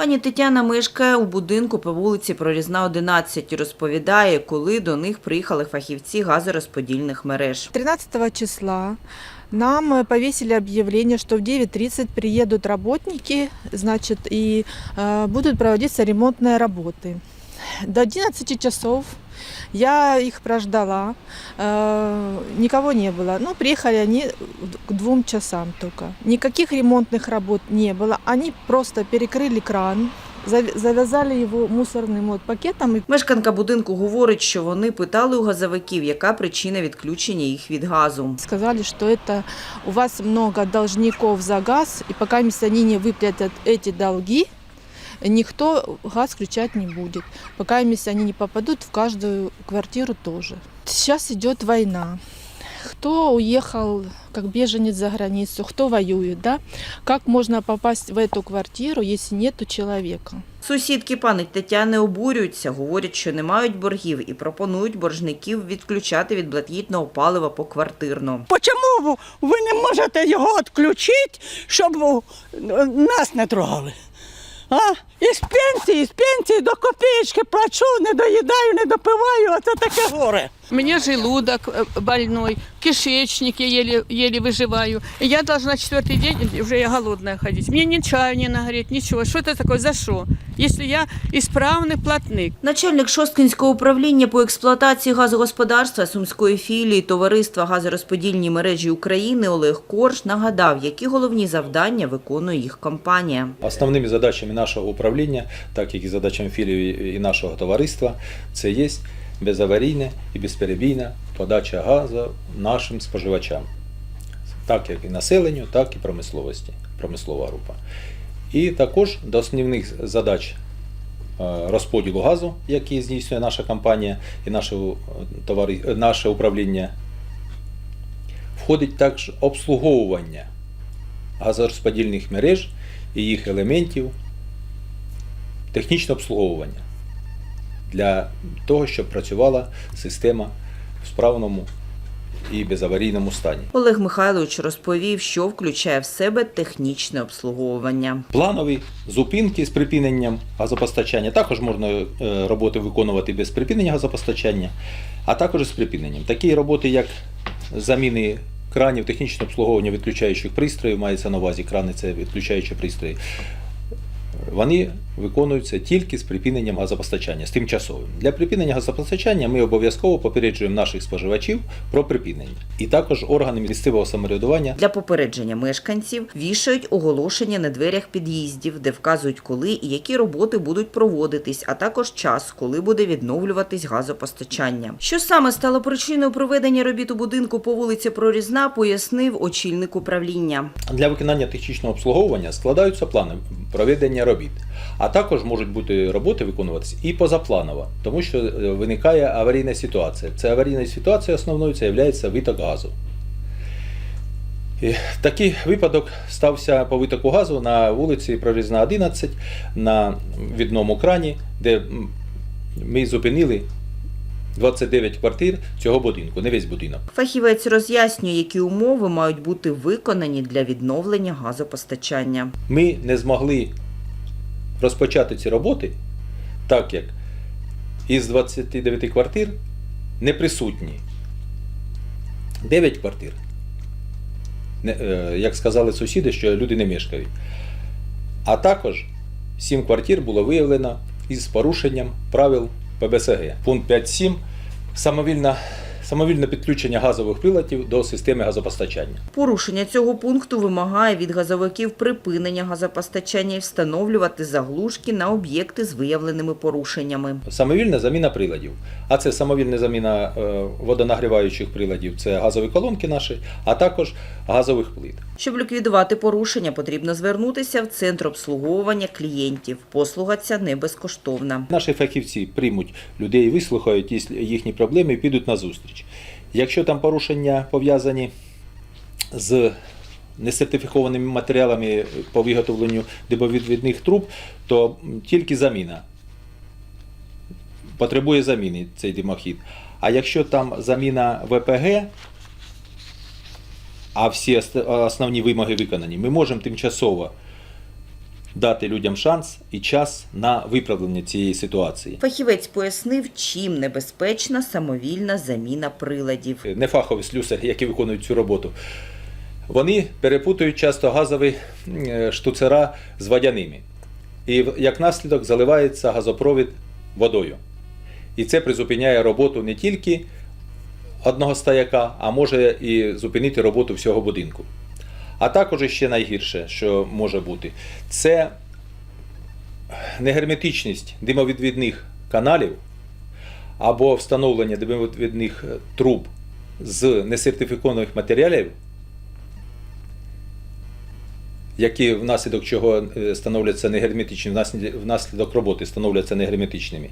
Пані Тетяна мешкає у будинку по вулиці Прорізна, 11 і розповідає, коли до них приїхали фахівці газорозподільних мереж. 13 числа нам э, повесили объявление, что в 9.30 приедут работники, значит, и э, будут проводиться ремонтные работы. До 11 часов я их прождала, э, никого не было. Ну, приехали они к двум часам только. Никаких ремонтных работ не было. Они просто перекрыли кран, зав- завязали его мусорным вот пакетом и Мешканка будинку говорить, що вони питали у газовиків, яка причина відключення їх від газу. Сказали, что это у вас много должников за газ, и пока если они не выплатят эти долги, никто газ включать не будет. Пока если они не попадут в каждую квартиру тоже. Сейчас идет война. Кто уехал как беженец за границу, кто воюет, да? Как можно попасть в эту квартиру, если нету человека? Сусідки пани Тетяни обурюються, говорять, що не мають боргів і пропонують боржників відключати від блакитного палива поквартирно. Почому ви не можете його відключити, щоб нас не трогали? А? Із пенсії, з пенсії до копеечки плачу, не доїдаю, не допиваю, а це таке горе. У меня желудок э, больной, кишечник, я еле, еле выживаю. И я должна четвертый день, уже я голодная ходить. Мне ни чаю не нагреть, ничего. Что это такое, за что? Если я исправный платник. Начальник Шосткинського управління по експлуатації газогосподарства Сумської філії Товариства газорозподільні мережі України Олег Корж нагадав, які головні завдання виконує їх компанія. Основними задачами нашого управління, так як і задачами філії і нашого товариства, це є безаварійна і безперебійна подача газу нашим споживачам, так як і населенню, так і промисловості, промислова група. І також до основних задач е, розподілу газу, який здійснює наша компанія і наше, е, товари, е, наше управління, входить також обслуговування газорозподільних мереж і їх елементів, технічне обслуговування для того, щоб працювала система в справному і безаварійному стані. Олег Михайлович розповів, що включає в себе технічне обслуговування. Планові зупинки з припиненням газопостачання також можна е, роботи виконувати без припинення газопостачання, а також з припиненням. Такі роботи, як заміни кранів, технічне обслуговування відключаючих пристроїв, мається на увазі крани це відключаючі пристрої. Вони виконуються тільки з припиненням газопостачання, з тимчасовим. Для припинення газопостачання ми обов'язково попереджуємо наших споживачів про припинення. І також органи місцевого самоврядування Для попередження мешканців вішають оголошення на дверях під'їздів, де вказують, коли і які роботи будуть проводитись, а також час, коли буде відновлюватись газопостачання. Що саме стало причиною проведення робіт у будинку по вулиці Прорізна, пояснив очільник управління. Для виконання технічного обслуговування складаються плани проведення робіт, а також можуть бути роботи виконуватися і позапланово, тому що е, виникає аварійна ситуація. Це аварійна ситуація основною це є виток газу. І такий випадок стався по витоку газу на вулиці Прорізна 11 на відному крані, де ми зупинили 29 квартир цього будинку, не весь будинок. Фахівець роз'яснює, які умови мають бути виконані для відновлення газопостачання. ми не змогли розпочати ці роботи, так як із 29 квартир не присутні 9 квартир. Е, Як сказали сусіди, що люди не мешкають. А також 7 квартир було виявлено із порушенням правил ПБСГ. Пункт 5.7. Самовільне, самовільне підключення газових приладів до системи газопостачання. Порушення цього пункту вимагає від газовиків припинення газопостачання і встановлювати заглушки на об'єкти з виявленими порушеннями. Самовільна заміна приладів. А це самовільна заміна е, водонагріваючих приладів, це газові колонки наші, а також газових плит. Щоб ліквідувати порушення, потрібно звернутися в центр обслуговування клієнтів. Послуга ця не безкоштовна. Наші фахівці приймуть людей, вислухають їхні проблеми і підуть на зустріч. Якщо там порушення пов'язані з несертифікованими матеріалами по виготовленню димовідвідних труб, то тільки заміна. Потребує заміни цей димохід. А якщо там заміна ВПГ, а всі основні вимоги виконані, ми можемо тимчасово дати людям шанс і час на виправлення цієї ситуації. Фахівець пояснив, чим небезпечна самовільна заміна приладів. нефахові слюсарі, які виконують цю роботу, вони перепутують часто газові е, штуцера з водяними. І як наслідок заливається газопровід водою. І це призупиняє роботу не тільки одного стояка, а може і зупинити роботу всього будинку. А також ще найгірше, що може бути, це негерметичність димовідвідних каналів або встановлення димовідвідних е, труб з несертифікованих матеріалів, які внаслідок чого е, становляться негерметичними, внаслідок- внаслідок роботи становляться негерметичними,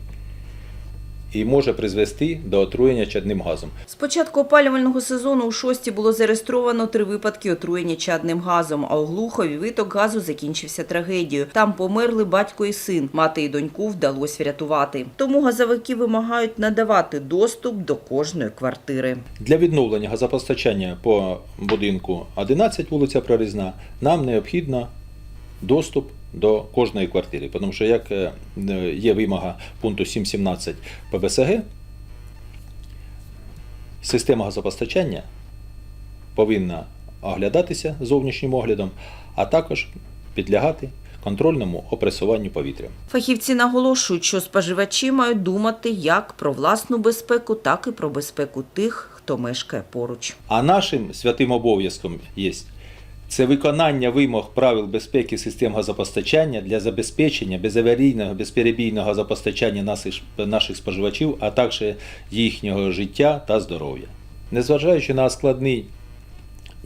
і може призвести до отруєння чадним газом. З початку опалювального сезону у шості було зареєстровано три випадки отруєння чадним газом, а у Глухові виток газу закінчився трагедією. Там померли батько і син. Мати і доньку вдалося врятувати. Тому газовики вимагають надавати доступ до кожної квартири. Для відновлення газопостачання по будинку 11 вулиця Прорізна нам необхідно доступ до кожної квартири, тому що як е, е, є вимога пункту 7.17 ПБСГ, система газопостачання повинна оглядатися зовнішнім оглядом, а також підлягати контрольному опресуванню повітря. Фахівці наголошують, що споживачі мають думати як про власну безпеку, так і про безпеку тих, хто мешкає поруч. А нашим святим обов'язком є це виконання вимог правил безпеки систем газопостачання для забезпечення безаварійного, безперебійного газопостачання наших, наших споживачів, а також їхнього життя та здоров'я. Незважаючи на складний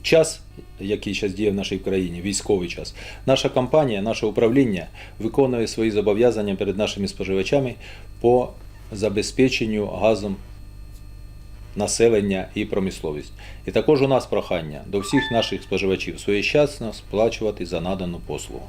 час, який зараз діє в нашій країні, військовий час, наша компанія, наше управління виконує свої зобов'язання перед нашими споживачами по забезпеченню газом населення і промисловість. І також у нас прохання до всіх наших споживачів своєчасно сплачувати за надану послугу.